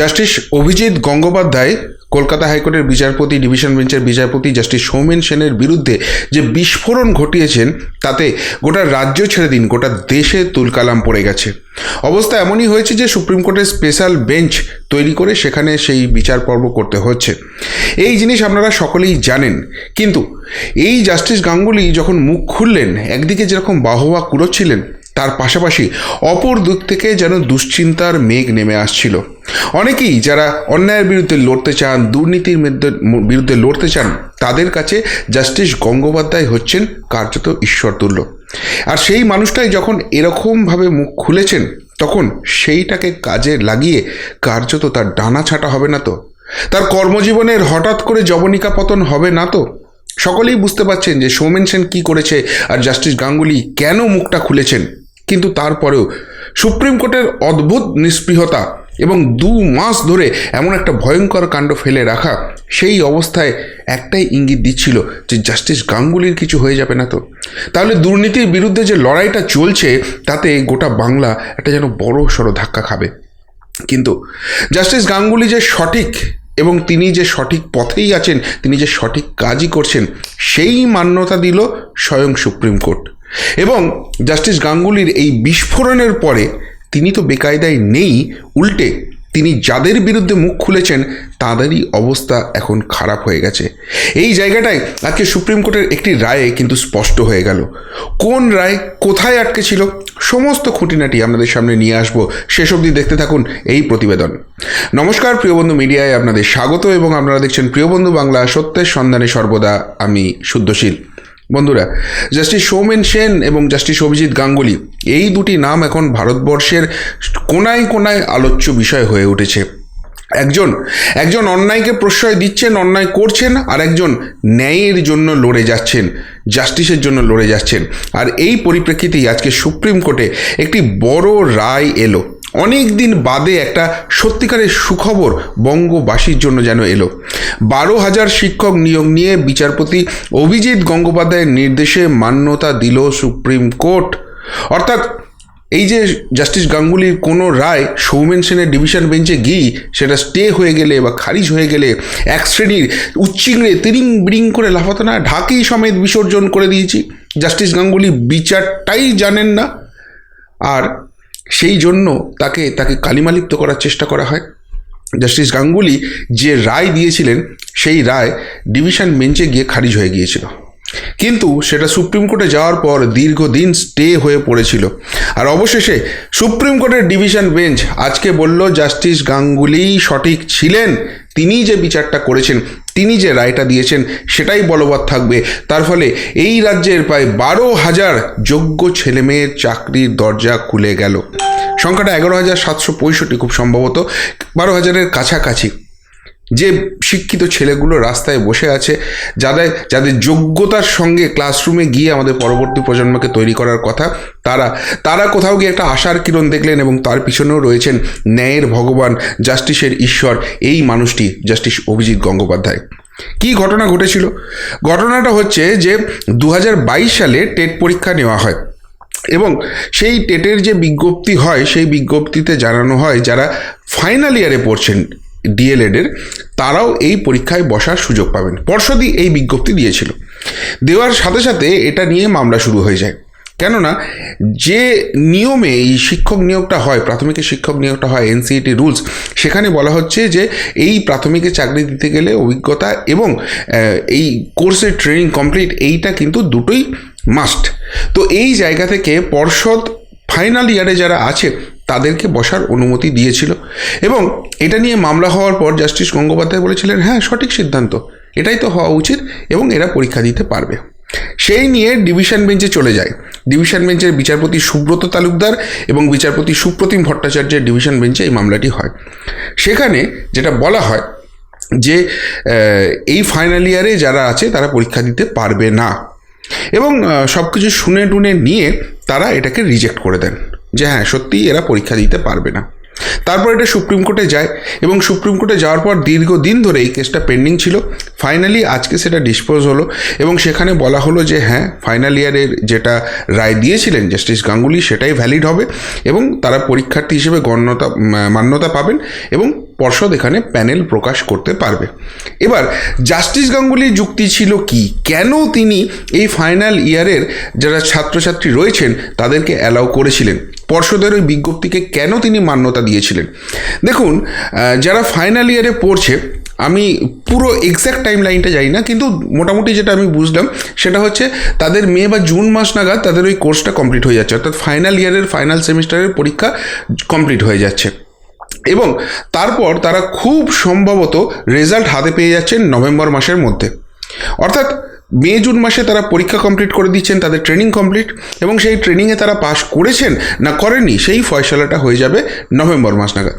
Justice Abhijit Gangopadhyay, Kolkata হাইকোর্টের বিচারপতি, division বেঞ্চের বিচারপতি জাস্টিস সৌমেন সেনের বিরুদ্ধে যে বিস্ফোরণ ঘটিয়েছেন, তাতে গোটা রাজ্য ছেড়ে দিন, গোটা দেশে তুলকালাম পড়ে গেছে। অবস্থা এমনই হয়েছে যে সুপ্রিম কোর্টের স্পেশাল বেঞ্চ তৈরি করে সেখানে সেই বিচার পর্ব করতে হচ্ছে। এই জিনিস আপনারা সকলেই জানেন, কিন্তু এই জাস্টিস গাঙ্গুলি যখন মুখ খুললেন, একদিকে যেরকম বাহবা কুড়োচ্ছিলেন তার পাশাপাশি অপর দিক থেকে যেন দুশ্চিন্তার মেঘ নেমে আসছিল। অনেকেই যারা অন্যায়ের বিরুদ্ধে লড়তে চান, দুর্নীতির বিরুদ্ধে লড়তে চান, তাদের কাছে জাস্টিস গঙ্গোপাধ্যায় হচ্ছেন কার্যত ঈশ্বরতুল্য। আর সেই মানুষটাই যখন এরকমভাবে মুখ খুলেছেন, তখন সেইটাকে কাজে লাগিয়ে কার্যত তার ডানা ছাটা হবে না তো? তার কর্মজীবনের হঠাৎ করে জবনিকা পতন হবে না তো? সকলেই বুঝতে পারছেন যে সৌমেন সেন কী করেছে আর জাস্টিস গাঙ্গুলি কেন মুখটা খুলেছেন। কিন্তু তারপরেও সুপ্রিম কোর্টের অদ্ভুত নিষ্পৃহতা এবং দু মাস ধরে এমন একটা ভয়ঙ্কর কাণ্ড ফেলে রাখা সেই অবস্থায় একটাই ইঙ্গিত দিচ্ছিল যে জাস্টিস গাঙ্গুলির কিছু হয়ে যাবে না তো। তাহলে দুর্নীতির বিরুদ্ধে যে লড়াইটা চলছে, তাতে গোটা বাংলা একটা যেন বড় সড়ো ধাক্কা খাবে। কিন্তু জাস্টিস গাঙ্গুলি যে সঠিক এবং তিনি যে সঠিক পথেই আছেন, তিনি যে সঠিক কাজই করছেন, সেই মান্যতা দিল স্বয়ং সুপ্রিম কোর্ট। এবং জাস্টিস গাঙ্গুলির এই বিস্ফোরণের পরে তিনি তো বেকায়দায় নেই, উল্টে তিনি যাদের বিরুদ্ধে মুখ খুলেছেন তাদেরই অবস্থা এখন খারাপ হয়ে গেছে। এই জায়গাটায় আজকে সুপ্রিম কোর্টের একটি রায়ে কিন্তু স্পষ্ট হয়ে গেল। কোন রায় কোথায় আটকে ছিল? সমস্ত খুঁটিনাটি আপনাদের সামনে নিয়ে আসব। শেষ অবধি দেখতে থাকুন এই প্রতিবেদন। নমস্কার প্রিয়বন্ধু মিডিয়ায় আপনাদের স্বাগত এবং আপনারা দেখছেন প্রিয়বন্ধু বাংলা সত্যের সন্ধানে সর্বদা আমি শুদ্ধশীল। বন্ধুরা জাস্টিস সৌমেন সেন এবং জাস্টিস অভিজিৎ গাঙ্গুলি এই দুটি নাম এখন ভারতবর্ষের কোনায় কোনায় আলোচ্য বিষয় হয়ে উঠেছে। একজন একজন অন্যায়কে প্রশ্রয় দিচ্ছেন, অন্যায় করছেন, আর একজন ন্যায়ের জন্য লড়ে যাচ্ছেন জাস্টিসের জন্য লড়ে যাচ্ছেন। আর এই পরিপ্রেক্ষিতেই আজকে সুপ্রিম কোর্টে একটি বড় রায় এলো। অনেক দিন বাদে একটা সত্যিকারের সুখবর বঙ্গবাসীর জন্য যেন এলো। বারো হাজার শিক্ষক নিয়োগ নিয়ে বিচারপতি অভিজিৎ গঙ্গোপাধ্যায়ের নির্দেশে মান্যতা দিল সুপ্রিম কোর্ট। অর্থাৎ এই যে জাস্টিস গাঙ্গুলির কোনো রায় সৌমেন সেনের ডিভিশন বেঞ্চে গিয়ে সেটা স্টে হয়ে গেলে বা খারিজ হয়ে গেলে এক শ্রেণির উচ্চিংড়ে তিরিং বিড়িং করে লাফাতো না ঢাকেই সমেত বিসর্জন করে দিয়েছি। জাস্টিস গাঙ্গুলি বিচারটাই জানেন না। আর সেই জন্য তাকে তাকে কালিমালিপ্ত করার চেষ্টা করা হয়। জাস্টিস গাঙ্গুলি যে রায় দিয়েছিলেন, সেই রায় ডিভিশন বেঞ্চে গিয়ে খারিজ হয়ে গিয়েছিল। কিন্তু সেটা সুপ্রিম কোর্টে যাওয়ার পর দীর্ঘদিন স্টে হয়ে পড়েছিল। আর অবশেষে সুপ্রিম কোর্টের ডিভিশন বেঞ্চ আজকে বলল, জাস্টিস গাঙ্গুলি সঠিক ছিলেন তিনি যে বিচারটা করেছেন, তিনি যে রায়টা দিয়েছেন, সেটাই বলবৎ থাকবে। তার ফলে এই রাজ্যের প্রায় বারো হাজার যোগ্য ছেলেমেয়ের চাকরির দরজা খুলে গেল। সংখ্যাটা এগারো হাজার সাতশো পঁয়ষট্টি খুব সম্ভবত। বারো হাজারের কাছাকাছি। যে শিক্ষিত ছেলেগুলো রাস্তায় বসে আছে, যাদের যাদের যোগ্যতার সঙ্গে ক্লাসরুমে গিয়ে আমাদের পরবর্তী প্রজন্মকে তৈরি করার কথা, তারা তারা কোথাও গিয়ে একটা আশার কিরণ দেখলেন এবং তার পিছনেও রয়েছেন ন্যায়ের ভগবান জাস্টিসের ঈশ্বর, এই মানুষটি জাস্টিস অভিজিৎ গঙ্গোপাধ্যায়। কি ঘটনা ঘটেছিল? ঘটনাটা হচ্ছে যে দু হাজার বাইশ সালে টেট পরীক্ষা নেওয়া হয় এবং সেই টেটের যে বিজ্ঞপ্তি হয়, সেই বিজ্ঞপ্তিতে জানানো হয় যারা ফাইনাল ইয়ারে পড়ছেন ডিএলএডের তারাও এই পরীক্ষায় বসার সুযোগ পাবেন। পর্ষদই এই বিজ্ঞপ্তি দিয়েছিল। দেওয়ার সাথে সাথে এটা নিয়ে মামলা শুরু হয়ে যায়। কেননা, যে নিয়মে এই শিক্ষক নিয়োগটা হয় প্রাথমিকের শিক্ষক নিয়োগটা হয় এনসিইটি রুলস সেখানে বলা হচ্ছে যে এই প্রাথমিকে চাকরি দিতে গেলে অভিজ্ঞতা এবং এই কোর্সের ট্রেনিং কমপ্লিট এইটা কিন্তু দুটোই মাস্ট তো এই জায়গা থেকে পর্ষদ ফাইনাল ইয়ারে যারা আছে, তাদেরকে বসার অনুমতি দিয়েছিল। এবং এটা নিয়ে মামলা হওয়ার পর জাস্টিস গঙ্গোপাধ্যায় বলেছিলেন হ্যাঁ সঠিক সিদ্ধান্ত। এটাই তো হওয়া উচিত এবং এরা পরীক্ষা দিতে পারবে। সেই নিয়ে ডিভিশন বেঞ্চে চলে যায়। ডিভিশন বেঞ্চের বিচারপতি সুব্রত তালুকদার এবং বিচারপতি সুপ্রতিম ভট্টাচার্যের ডিভিশন বেঞ্চে এই মামলাটি হয়। সেখানে যেটা বলা হয় যে এই ফাইনাল ইয়ারে যারা আছে, তারা পরীক্ষা দিতে পারবে না। এবং সব কিছু শুনে টুনে নিয়ে তারা এটাকে রিজেক্ট করে দেন যে হ্যাঁ সত্যিই এরা পরীক্ষা দিতে পারবে না। তারপর এটা সুপ্রিম কোর্টে যায় এবং সুপ্রিম কোর্টে যাওয়ার পর দীর্ঘদিন ধরে এই কেসটা পেন্ডিং ছিল। ফাইনালি আজকে সেটা ডিসপোজ হলো এবং সেখানে বলা হলো যে হ্যাঁ ফাইনাল ইয়ারের যেটা রায় দিয়েছিলেন জাস্টিস গাঙ্গুলি সেটাই ভ্যালিড হবে এবং তারা পরীক্ষার্থী হিসেবে গণ্যতা মান্যতা পাবেন এবং পর্ষদ এখানে প্যানেল প্রকাশ করতে পারবে। এবার, জাস্টিস গাঙ্গুলির যুক্তি ছিল কি? কেন তিনি এই ফাইনাল ইয়ারের যারা ছাত্রছাত্রী রয়েছেন, তাদেরকে অ্যালাউ করেছিলেন? পর্ষদের ওই বিজ্ঞপ্তিকে কেন তিনি মান্যতা দিয়েছিলেন? দেখুন যারা ফাইনাল ইয়ারে পড়ছে, আমি পুরো এক্স্যাক্ট টাইম লাইনটা জানি না, কিন্তু মোটামুটি যেটা আমি বুঝলাম, সেটা হচ্ছে তাদের মে বা জুন মাস নাগাদ তাদের ওই কোর্সটা কমপ্লিট হয়ে যাচ্ছে। অর্থাৎ ফাইনাল ইয়ারের ফাইনাল সেমিস্টারের পরীক্ষা কমপ্লিট হয়ে যাচ্ছে। এবং তারপর তারা খুব সম্ভবত রেজাল্ট হাতে পেয়ে যাচ্ছেন নভেম্বর মাসের মধ্যে। অর্থাৎ মে, জুন মাসে তারা পরীক্ষা কমপ্লিট করে দিচ্ছেন, তাদের ট্রেনিং কমপ্লিট এবং সেই ট্রেনিংয়ে তারা পাশ করেছেন না করেননি, সেই ফয়সলাটা হয়ে যাবে নভেম্বর মাস নাগাদ।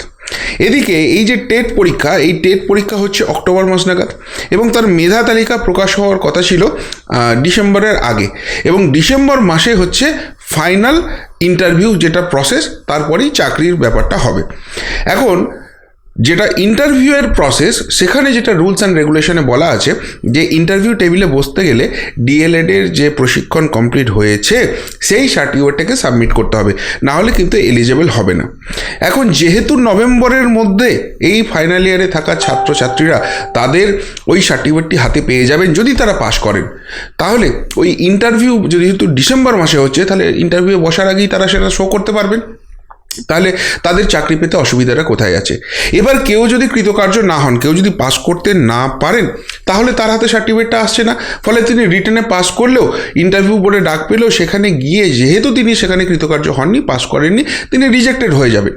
এদিকে এই যে টেট পরীক্ষা, এই টেট পরীক্ষা হচ্ছে অক্টোবর মাস নাগাদ এবং তার মেধা তালিকা প্রকাশ হওয়ার কথা ছিল ডিসেম্বরের আগে এবং ডিসেম্বর মাসে হচ্ছে ফাইনাল ইন্টারভিউ যেটা প্রসেস তারপরেই চাকরির ব্যাপারটা হবে। এখন যেটা ইন্টারভিউয়ের প্রসেস সেখানে যেটা রুলস অ্যান্ড রেগুলেশনে বলা আছে যে ইন্টারভিউ টেবিলে বসতে গেলে ডিএলএডের যে প্রশিক্ষণ কমপ্লিট হয়েছে, সেই সার্টিফিকেটটাকে সাবমিট করতে হবে। না হলে কিন্তু এলিজেবল হবে না। এখন যেহেতু নভেম্বরের মধ্যে এই ফাইনাল ইয়ারে থাকা ছাত্রছাত্রীরা তাদের ওই সার্টিফিকেটটি হাতে পেয়ে যাবেন, যদি তারা পাশ করেন। তাহলে ওই ইন্টারভিউ যেহেতু ডিসেম্বর মাসে হচ্ছে, তাহলে ইন্টারভিউ বসার আগেই তারা সেটা শো করতে পারবেন। তাহলে তাদের চাকরি পেতে অসুবিধাটা কোথায় আছে? এবার কেউ যদি কৃতকার্য না হন, কেউ যদি পাস করতে না পারেন, তাহলে তার হাতে সার্টিফিকেটটা আসছে না। ফলে তিনি রিটার্নে পাস করলেও ইন্টারভিউ বোর্ডে ডাক পেলেও সেখানে গিয়ে যেহেতু তিনি সেখানে কৃতকার্য হননি, পাস করেননি, তিনি রিজেক্টেড হয়ে যাবে।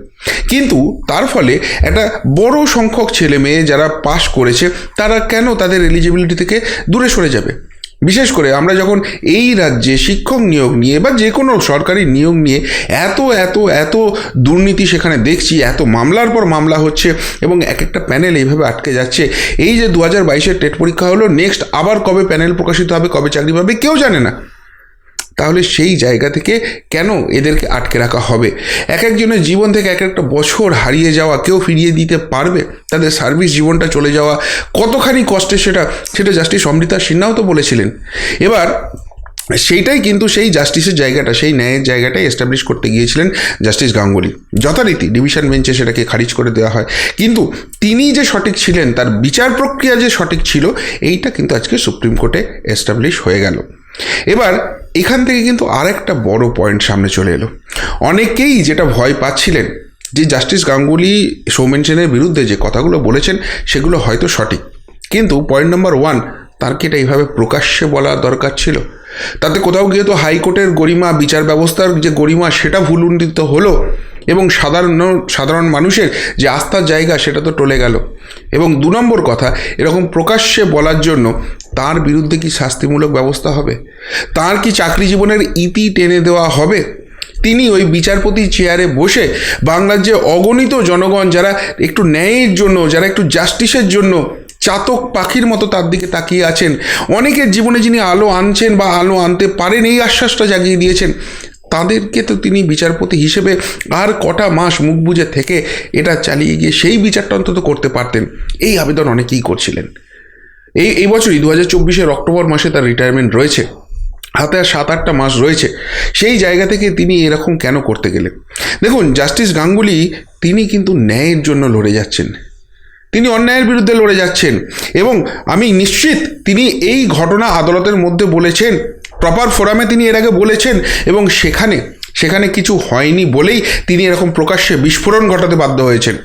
কিন্তু তার ফলে একটা বড় সংখ্যক ছেলে মেয়ে যারা পাস করেছে, তারা কেন তাদের এলিজিবিলিটি থেকে দূরে সরে যাবে? বিশেষ করে আমরা যখন এই রাজ্যে শিক্ষক নিয়োগ নিয়ে বা যে কোনো সরকারি নিয়োগ নিয়ে এত এত এত দুর্নীতি সেখানে দেখছি, এত মামলার পর মামলা হচ্ছে এবং এক একটা প্যানেল এইভাবে আটকে যাচ্ছে। এই যে দু হাজার বাইশের টেট পরীক্ষা হলো নেক্সট আবার কবে প্যানেল প্রকাশিত হবে, কবে চাকরি পাবে, কেউ জানে না। তাহলে সেই জায়গা থেকে কেন এদেরকে আটকে রাখা হবে? এক একজনের জীবন থেকে এক একটা বছর হারিয়ে যাওয়া কেউ ফিরিয়ে দিতে পারবে? তাদের সার্ভিস জীবনটা চলে যাওয়া কতখানি কষ্টে সেটা সেটা জাস্টিস অমৃতা সিনহাও তো বলেছিলেন। এবার সেইটাই কিন্তু সেই জাস্টিসের জায়গাটা, সেই ন্যায়ের জায়গাটাই এস্টাবলিশ করতে গিয়েছিলেন জাস্টিস গাঙ্গুলি। যথারীতি ডিভিশন বেঞ্চে সেটাকে খারিজ করে দেওয়া হয়। কিন্তু তিনি যে সঠিক ছিলেন, তার বিচার প্রক্রিয়া যে সঠিক ছিল, এইটা কিন্তু আজকে সুপ্রিম কোর্টে এস্টাবলিশ হয়ে গেল। এবার এখান থেকে কিন্তু আরেকটা বড় পয়েন্ট সামনে চলে এলো। অনেকেই যেটা ভয় পাচ্ছিলেন যে জাস্টিস গাঙ্গুলি, সৌমেন সেনের বিরুদ্ধে যে কথাগুলো বলেছেন, সেগুলো হয়তো সঠিক। কিন্তু পয়েন্ট নম্বর ওয়ান তার কি এটা এইভাবে প্রকাশ্যে বলা দরকার ছিল? তাতে কোথাও গিয়ে তো হাইকোর্টের গরিমা, বিচার ব্যবস্থার যে গরিমা, সেটা ভুলুণ্ঠিত হলো। এবং সাধারণ সাধারণ মানুষের যে আস্থার জায়গা সেটা তো টলে গেল। এবং দু নম্বর কথা, এরকম প্রকাশ্যে বলার জন্য তার বিরুদ্ধে কি শাস্তিমূলক ব্যবস্থা হবে? তার কি চাকরি জীবনের ইতি টেনে দেওয়া হবে? তিনি ওই বিচারপতি চেয়ারে বসে বাংলার যে অগণিত জনগণ যারা একটু ন্যায়ের জন্য, যারা একটু জাস্টিসের জন্য চাতক পাখির মতো তার দিকে তাকিয়ে আছেন, অনেকের জীবনে যিনি আলো আনছেন বা আলো আনতে পারেন, এই আশ্বাসটা জাগিয়ে দিয়েছেন তাদেরকে তো তিনি বিচারপতি হিসেবে আর কটা মাস মুখ বুজে থেকে এটা চালিয়ে গিয়ে সেই বিচারটা অন্তত করতে পারতেন। এই আবেদন অনেকেই করছিলেন। এই এই বছরই দু হাজার চব্বিশের অক্টোবর মাসে তার রিটায়ারমেন্ট রয়েছে। হাতে আর সাত, আটটা মাস রয়েছে। সেই জায়গা থেকে তিনি এরকম কেন করতে গেলেন? দেখুন, জাস্টিস গাঙ্গুলি তিনি কিন্তু ন্যায়ের জন্য লড়ে যাচ্ছেন। তিনি অন্যায়ের বিরুদ্ধে লড়ে যাচ্ছেন। এবং আমি নিশ্চিত তিনি এই ঘটনা আদালতের মধ্যে বলেছেন প্রপার ফোরামে তিনি এর আগে বলেছেন এবং সেখানে সেখানে কিছু হয়নি বলেই তিনি এরকম প্রকাশ্যে বিস্ফোরণ ঘটাতে বাধ্য হয়েছেন।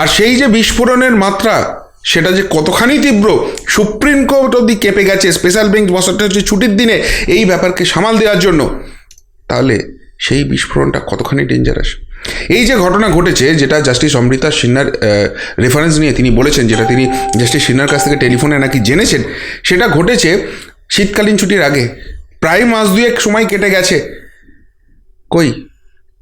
আর সেই যে বিস্ফোরণের মাত্রা, সেটা যে কতখানি তীব্র, সুপ্রিম কোর্ট অব্দি কেঁপে গেছে স্পেশাল বেঞ্চ বসাটা হচ্ছে ছুটির দিনে এই ব্যাপারকে সামাল দেওয়ার জন্য। তাহলে সেই বিস্ফোরণটা কতখানি ডেঞ্জারাস এই যে ঘটনা ঘটেছে, যেটা জাস্টিস অমৃতা সিনহার রেফারেন্স নিয়ে তিনি বলেছেন, যেটা তিনি জাস্টিস সিনহার কাছ থেকে টেলিফোনে নাকি জেনেছেন, সেটা ঘটেছে শীতকালীন ছুটির আগে। প্রায় মাস দুয়েক সময় কেটে গেছে। কই?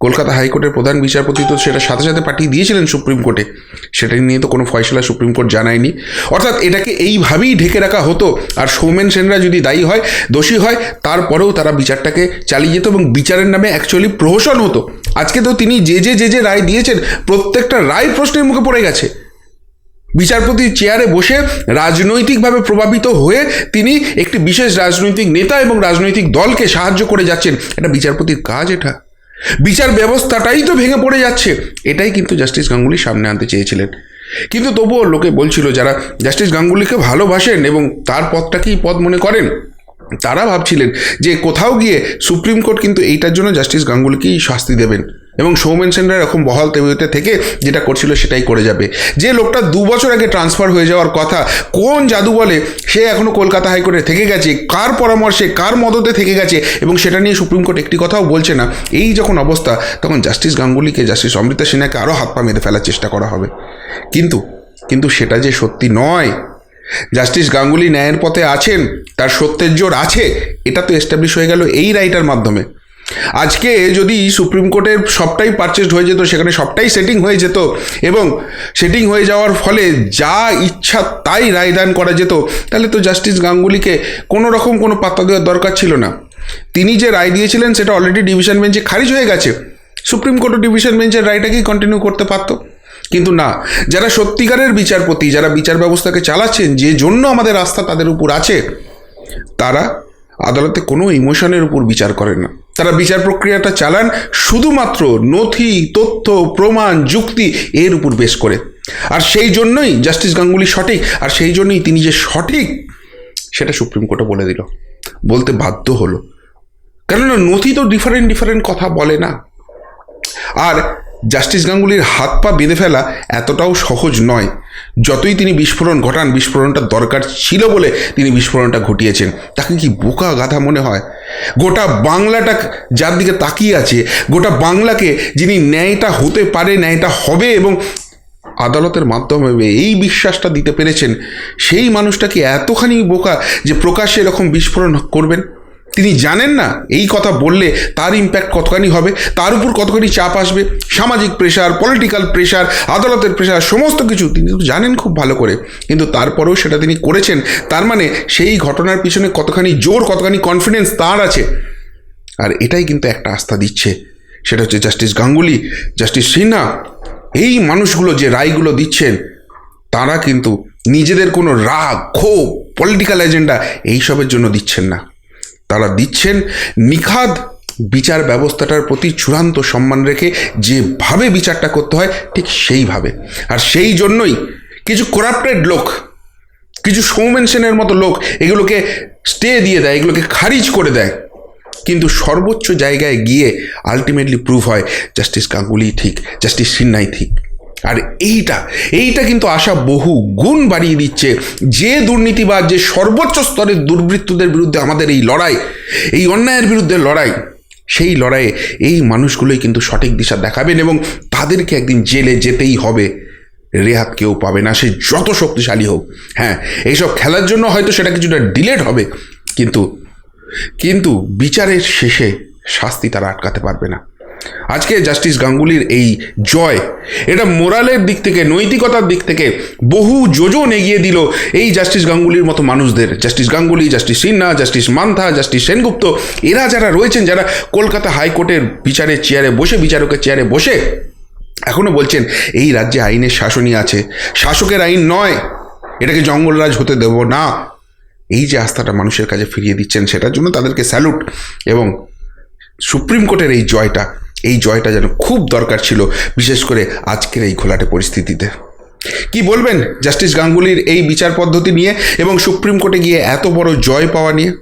কলকাতা হাইকোর্টের প্রধান বিচারপতি তো সেটা সাথে সাথে পাঠিয়ে দিয়েছিলেন সুপ্রিম কোর্টে। সেটা নিয়ে তো কোনো ফয়সলা সুপ্রিম কোর্ট জানায়নি। অর্থাৎ এটাকে এইভাবেই ঢেকে রাখা হতো। আর সৌমেন সেনরা যদি দায়ী হয়, দোষী হয়, তারপরেও তারা বিচারটাকে চালিয়ে যেত এবং বিচারের নামে অ্যাকচুয়ালি প্রহসন হতো। আজকে তো তিনি যে যে যে যে রায় দিয়েছেন, প্রত্যেকটা রায় প্রশ্নের মুখে পড়ে গেছে। বিচারপতির চেয়ারে বসে রাজনৈতিকভাবে প্রভাবিত হয়ে তিনি একটি বিশেষ রাজনৈতিক নেতা এবং রাজনৈতিক দলকে সাহায্য করে যাচ্ছেন। এটা বিচারপতির কাজ এটা। বিচার ব্যবস্থাটাই তো ভেঙে পড়ে যাচ্ছে। এটাই কিন্তু জাস্টিস গাঙ্গুলি সামনে আনতে চেয়েছিলেন। কিন্তু তবুও লোকে বলছিল যারা জাস্টিস গাঙ্গুলিকে ভালোবাসেন এবং তার পদটাকেই পদ মনে করেন, তারা ভাবছিলেন যে কোথাও গিয়ে সুপ্রিম কোর্ট কিন্তু এইটার জন্য জাস্টিস গাঙ্গুলিকেই শাস্তি দেবেন। এবং সৌমেন সেনরা এরকম বহাল তেবিতে থেকে যেটা করছিল সেটাই করে যাবে। যে লোকটা দু বছর আগে ট্রান্সফার হয়ে যাওয়ার কথা, কোন জাদু বলে সে এখনও কলকাতা হাইকোর্টে থেকে গেছে, কার পরামর্শে, কার মদতে থেকে গেছে এবং সেটা নিয়ে সুপ্রিম কোর্ট একটি কথাও বলছে না, এই যখন অবস্থা, তখন জাস্টিস গাঙ্গুলিকে জাস্টিস অমৃতা সিনহাকে আরও হাত পা মেরে ফেলার চেষ্টা করা হবে। কিন্তু কিন্তু সেটা যে সত্যি নয় জাস্টিস গাঙ্গুলি ন্যায়ের পথে আছেন, তার সত্যের জোর আছে, এটা তো এস্টাবলিশ হয়ে গেল এই রাইটার মাধ্যমে। আজকে যদি সুপ্রিম কোর্টের সবটাই পারচেসড হয়ে যেত, সেখানে সবটাই সেটিং হয়ে যেত এবং সেটিং হয়ে যাওয়ার ফলে যা ইচ্ছা তাই রায়দান করা যেত, তাহলে তো জাস্টিস গাঙ্গুলিকে কোনো রকম কোনো পাত্তা দেওয়ার দরকার ছিল না। তিনি যে রায় দিয়েছিলেন, সেটা অলরেডি ডিভিশন বেঞ্চে খারিজ হয়ে গেছে। সুপ্রিম কোর্টও ডিভিশন বেঞ্চের রায়টাকেই কন্টিনিউ করতে পারতো। কিন্তু না, যারা সত্যিকারের বিচারপতি, যারা বিচার ব্যবস্থাকে চালাচ্ছেন, যে জন্য আমাদের আস্থা তাদের উপর আছে, তারা আদালতে কোনো ইমোশনের উপর বিচার করেন না। তারা বিচার প্রক্রিয়াটা চালান শুধুমাত্র নথি, তথ্য, প্রমাণ, যুক্তি এর উপর বেশ করে। আর সেই জন্যই জাস্টিস গাঙ্গুলি সঠিক, আর সেই জন্যই তিনি যে সঠিক, সেটা সুপ্রিম কোর্টে বলে দিল। বলতে বাধ্য হলো। কেননা নথি তো ডিফারেন্ট ডিফারেন্ট কথা বলে না। আর জাস্টিস গাঙ্গুলির হাত পা বেঁধে ফেলা এতটাও সহজ নয়। যতই তিনি বিস্ফোরণ ঘটান, বিস্ফোরণটা দরকার ছিল বলে তিনি বিস্ফোরণটা ঘটিয়েছেন। তাকে কি বোকা গাধা মনে হয়? গোটা বাংলাটা যার দিকে তাকিয়ে আছে, গোটা বাংলাকে যিনি ন্যায়টা হতে পারে, ন্যায়টা হবে এবং আদালতের মাধ্যমে এই বিশ্বাসটা দিতে পেরেছেন, সেই মানুষটাকে এতখানি বোকা যে প্রকাশ্যে এরকম বিস্ফোরণ করবেন? তিনি জানেন না এই কথা বললে তার ইম্প্যাক্ট কতখানি হবে, তার উপর কতখানি চাপ আসবে, সামাজিক প্রেশার পলিটিক্যাল প্রেশার আদালতের প্রেশার সমস্ত কিছু তিনি তো জানেন খুব ভালো করে। কিন্তু তারপরেও সেটা তিনি করেছেন, তার মানে সেই ঘটনার পিছনে কতখানি জোর, কতখানি কনফিডেন্স তার আছে। আর এটাই কিন্তু একটা আস্থা দিচ্ছে। সেটা হচ্ছে জাস্টিস গাঙ্গুলি জাস্টিস সিনহা, এই মানুষগুলো যে রায়গুলো দিচ্ছেন, তারা কিন্তু নিজেদের কোনো রাগ, ক্ষোভ পলিটিক্যাল এজেন্ডা এইসবের জন্য দিচ্ছেন না। তারা দিচ্ছেন। নিখাদ বিচার ব্যবস্থাটার প্রতি চূড়ান্ত সম্মান রেখে যেভাবে বিচারটা করতে হয়, ঠিক সেইভাবে। আর সেই জন্যই কিছু করাপ্টেড লোক, কিছু সৌমেন সেনের মতো লোক এগুলোকে স্টে দিয়ে দেয়, এগুলোকে খারিজ করে দেয়। কিন্তু সর্বোচ্চ জায়গায় গিয়ে আলটিমেটলি প্রুভ হয় জাস্টিস গাঙ্গুলি ঠিক জাস্টিস সিন্নাই ঠিক। আর এইটা এইটা কিন্তু আশা বহু গুণ বাড়িয়ে দিচ্ছে। যে দুর্নীতিবাদ যে সর্বোচ্চ স্তরের দুর্বৃত্তদের বিরুদ্ধে আমাদের এই লড়াই, এই অন্যায়ের বিরুদ্ধে লড়াই, সেই লড়াইয়ে এই মানুষগুলোই কিন্তু সঠিক দিশা দেখাবেন এবং তাদেরকে একদিন জেলে যেতেই হবে। রেহাত কেউ পাবে না, সে যত শক্তিশালী হোক। হ্যাঁ এইসব খেলার জন্য হয়তো সেটা কিছুটা ডিলেট হবে, কিন্তু কিন্তু বিচারের শেষে শাস্তি তারা আটকাতে পারবে না। আজকে জাস্টিস গাঙ্গুলির এই জয়, এটা মোরালের দিক থেকে, নৈতিকতার দিক থেকে বহু যোজন এগিয়ে দিল এই জাস্টিস গাঙ্গুলির মতো মানুষদের। Justice Ganguly, justice Sinha, justice Mantha, justice Sengupta, এরা যারা রয়েছেন, যারা কলকাতা হাইকোর্টের বিচারের চেয়ারে বসে, বিচারকের চেয়ারে বসে এখনও বলছেন, এই রাজ্যে আইনের শাসনই আছে। শাসকের আইন নয়। এটাকে জঙ্গলরাজ হতে দেব না। এই যে আস্থাটা মানুষের কাছে ফিরিয়ে দিচ্ছেন, সেটার জন্য তাদেরকে স্যালুট এবং সুপ্রিম কোর্টের এই জয়টা। এই জয়টা যেন খুব দরকার ছিল, বিশেষ করে আজকের এই ঘোলাটে পরিস্থিতিতে। কি বলবেন জাস্টিস গাঙ্গুলির এই বিচার পদ্ধতি নিয়ে এবং সুপ্রিম কোর্টে গিয়ে এত বড় জয় পাওয়া নিয়ে?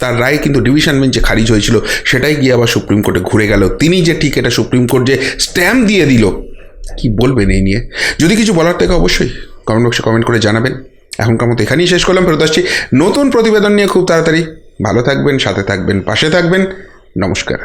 তার রায় কিন্তু ডিভিশন বেঞ্চে খারিজ হয়েছিল, সেটাই গিয়ে আবার সুপ্রিম কোর্টে ঘুরে গেল। তিনি যে ঠিক এটা সুপ্রিম কোর্ট যে স্ট্যাম্প দিয়ে দিল, কি বলবেন এই নিয়ে? যদি কিছু বলার থেকে অবশ্যই কমেন্ট বক্সে কমেন্ট করে জানাবেন। এখনকার মতো এখানেই শেষ করলাম, ফেরত আসছি নতুন প্রতিবেদন নিয়ে খুব তাড়াতাড়ি। ভালো থাকবেন, সাথে থাকবেন, পাশে থাকবেন। নমস্কার।